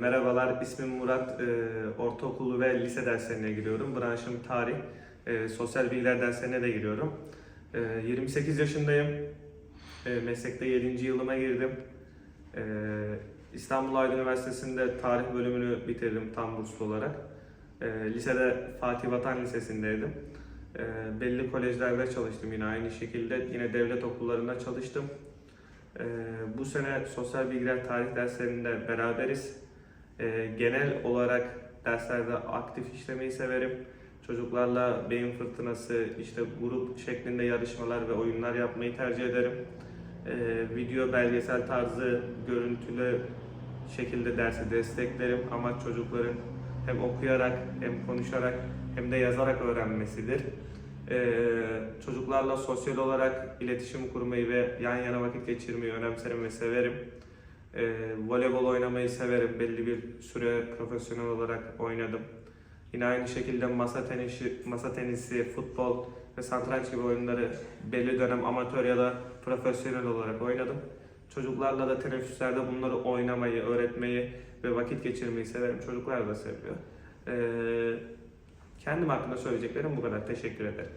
Merhabalar, ismim Murat. Ee, Ortaokulu ve lise derslerine giriyorum. Branşım tarih. Ee, Sosyal bilgiler derslerine de giriyorum. Ee, 28 yaşındayım. Ee, Meslekte 7. yılıma girdim. İstanbul Aydın Üniversitesi'nde tarih bölümünü bitirdim tam burslu olarak. Lisede Fatih Vatan Lisesi'ndeydim. Belli kolejlerde çalıştım yine aynı şekilde. Yine devlet okullarında çalıştım. Bu sene sosyal bilgiler tarih derslerinde beraberiz. Ee, genel olarak derslerde aktif işlemeyi severim. Çocuklarla beyin fırtınası, işte grup şeklinde yarışmalar ve oyunlar yapmayı tercih ederim. Ee, video belgesel tarzı görüntülü şekilde dersi desteklerim. Amaç çocukların hem okuyarak hem konuşarak hem de yazarak öğrenmesidir. Ee, çocuklarla sosyal olarak iletişim kurmayı ve yan yana vakit geçirmeyi önemserim ve severim. Ee, voleybol oynamayı severim. Belli bir süre profesyonel olarak oynadım. Yine aynı şekilde masa tenisi, masa tenisi, futbol ve satranç gibi oyunları belli dönem amatör ya da profesyonel olarak oynadım. Çocuklarla da teneffüslerde bunları oynamayı, öğretmeyi ve vakit geçirmeyi severim. Çocuklar da seviyor. Ee, kendim hakkında söyleyeceklerim bu kadar. Teşekkür ederim.